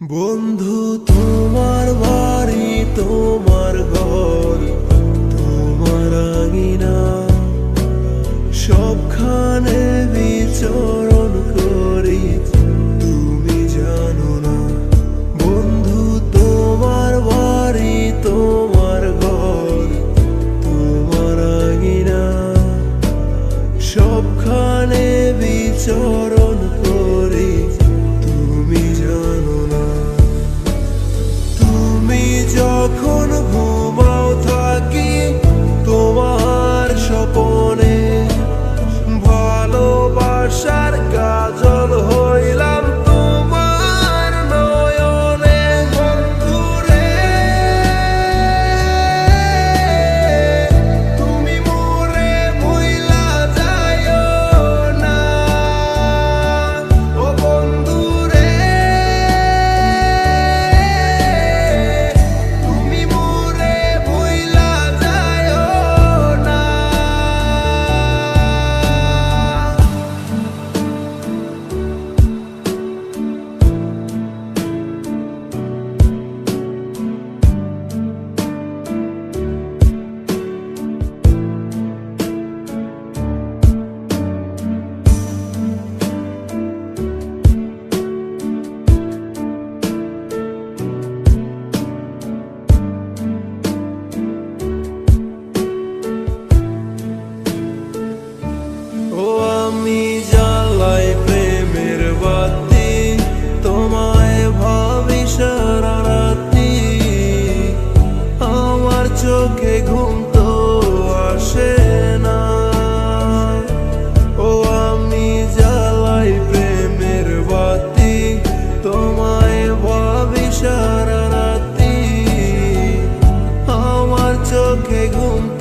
বন্ধু, তোমার বাড়ি, তোমার ঘর, তোমার আঙিনা। সবখানে বিচরণ করি, তুমি জানো না। বন্ধু, তোমার বাড়ি, তোমার ঘর, তোমার আঙিনা। সবখানে বিচরণ ঘুম